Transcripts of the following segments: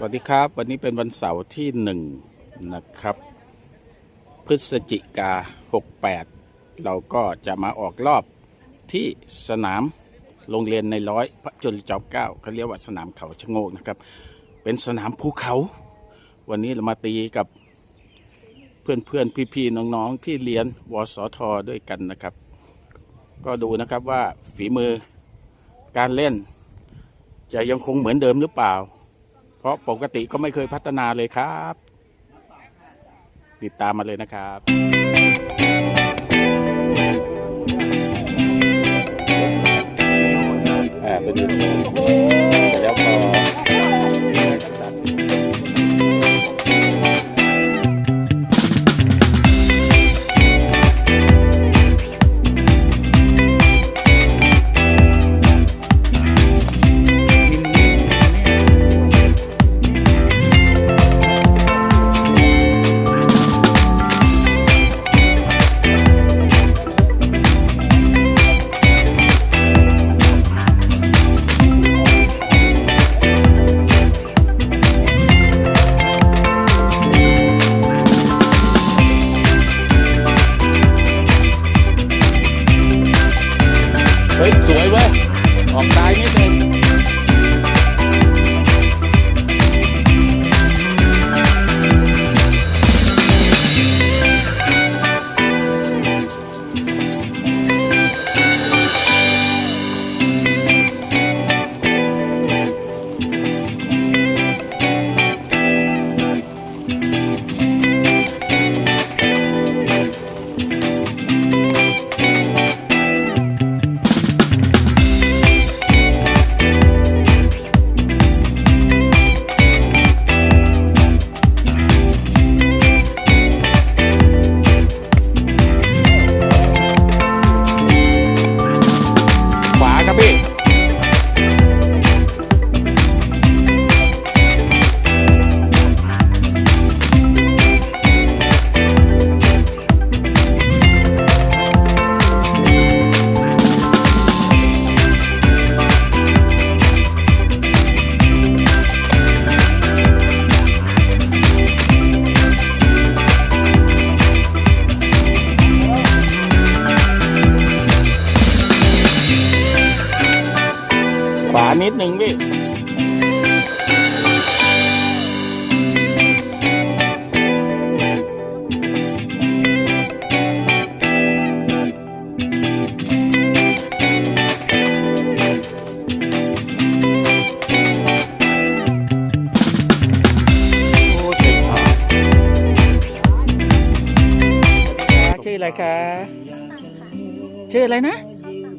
สวัสดีครับ วันนี้เป็นวันเสาร์ที่หนึ่งนะครับ พฤศจิกา68เราก็จะมาออกรอบที่สนามโรงเรียนในร้อยพระจุลจอมเกล้าเขาเรียกว่าสนามเขาชะโงกนะครับ เป็นสนามภูเขา วันนี้เรามาตีกับเพื่อนๆพี่ๆน้องๆที่เรียนวสทด้วยกันนะครับ ก็ดูนะครับว่าฝีมือการเล่น จะยังคงเหมือนเดิมหรือเปล่า ราะปกติก็ไม่เคยพัฒนาเลยครับ ติดตามมาเลยนะครับอ่าไปดู เฮ้ย สวยเว้ย ออกซ้ายนิดนึง ชื่ออะไรคะชื่ออะไรนะ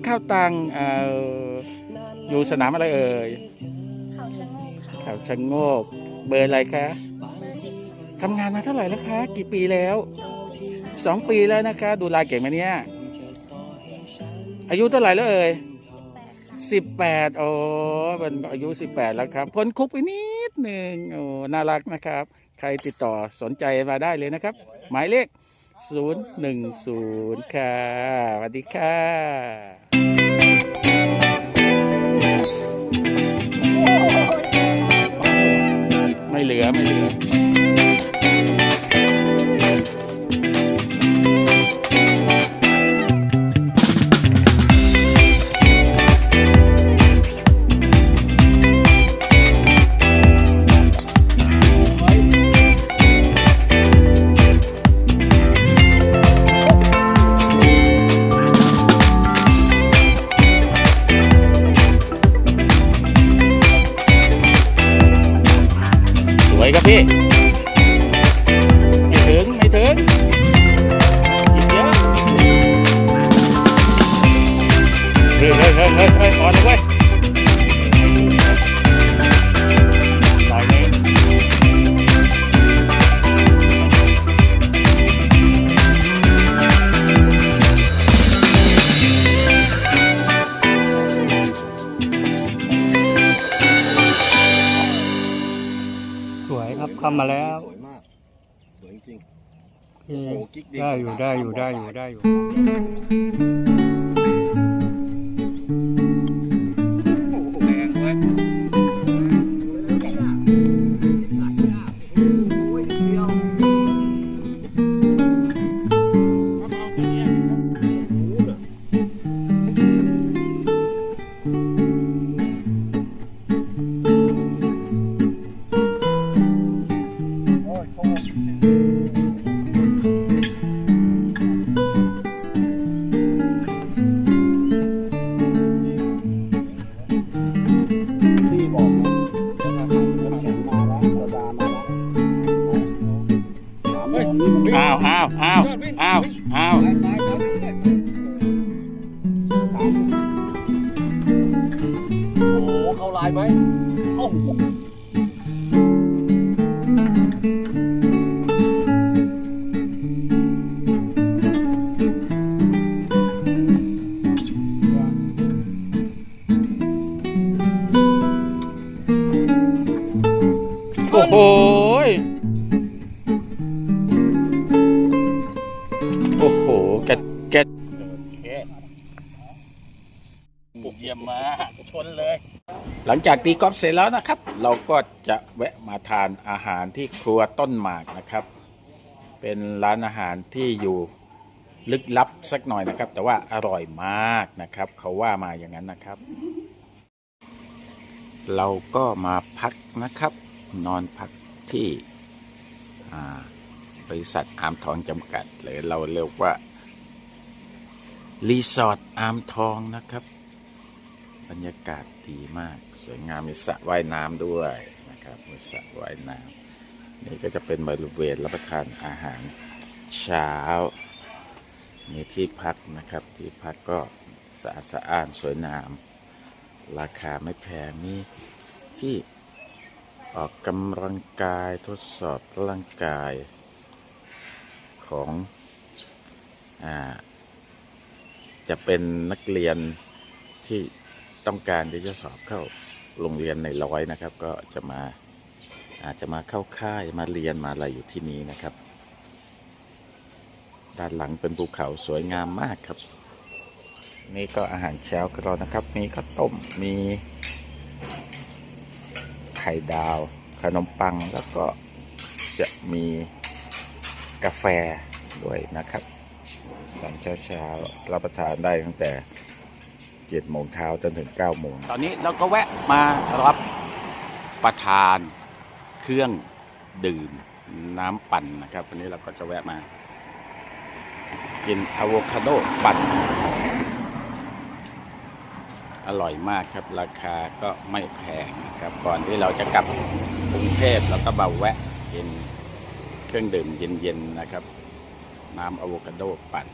ข้าวตังเอ่ออยู่สนามอะไรเอ่ยเขาชะโงกค่ะเขาชะโงก เบอร์อะไรคะเบอร์สิบทำงานมาเท่าไหร่แล้วคะ กี่ปีแล้วสองปีแล้วนะคะ ดูลายเก่งไหมเนี่ยอายุเท่าไหร่แล้วเอ่ยสิบแปดค่ะสิบแปดโอ้เป็นอายุสิบแปดแล้วครับพ้นคุกไปนิดหนึ่งโอ้น่ารักนะครับ ใครติดต่อสนใจมาได้เลยนะครับ หมายเลข ศูนย์หนึ่งศูนย์ค่ะสวัสดีค่ะไม่เหลือ ไม่เหลือ ครับพี่ ไม่ถึง ไม่ถึงอีกเยอะเฮ้ยเฮ้ยเฮ้ยเฮ้ยอ่อนเลย วยครับเข้ามาแล้ว สวยมาก สวยจริงอืมโอ้โหกิ๊กดีได้อยู่กับได้อยู่มอได้ไซอยู่ค์ได้อยู่แรงเว้ยาวอ้าวอ้าวอ้าวตายตายตายโอ้โหเข้าลายไหมโอ้โหโอ้โห ชนเลย หลังจากตีกอล์ฟเสร็จแล้วนะครับ เราก็จะแวะมาทานอาหารที่ครัวต้นหมากนะครับ เป็นร้านอาหารที่อยู่ลึกลับสักหน่อยนะครับ แต่ว่าอร่อยมากนะครับ เขาว่ามาอย่างนั้นนะครับ เราก็มาพักนะครับ นอนพักที่บริษัทอามทองจำกัด หรือเราเรียกว่า รีสอร์ทอามทองนะครับ บรรยากาศดีมาก สวยงามมีสระว่ายน้ำด้วยนะครับมีสระว่ายน้ำนี่ก็จะเป็นบริเวณรับประทานอาหารเช้ามีที่พักนะครับที่พักก็สะอาดสะอ้านสวยงาม ราคาไม่แพงนี่ที่ออกกำลังกายทดสอบร่างกายของอจะเป็นนักเรียนที่ ต้องการที่จะสอบเข้าโรงเรียนในร้อยนะครับ ก็จะมาอาจจะมาเข้าค่ายมาเรียนมาอะไรอยู่ที่นี้นะครับ ด้านหลังเป็นภูเขาสวยงามมากครับ นี่ก็อาหารเช้าของเรานะครับ มีข้าวต้มมีไข่ดาว ขนมปังแล้วก็จะมีกาแฟด้วยนะครับ ตอนเช้าเช้าๆรับประทานได้ตั้งแต่ เจ็ดโมงเช้าจนถึงเก้าโมงตอนนี้เราก็แวะมารับประทานเครื่องดื่มน้ำปั่นนะครับ วันนี้เราก็จะแวะมา กินอะโวคาโดปั่น อร่อยมากครับ ราคาก็ไม่แพงนะครับ ก่อนที่เราจะกลับกรุงเทพเราก็มาแวะกินเครื่องดื่มเย็นๆนะครับ น้ำอะโวคาโดปั่น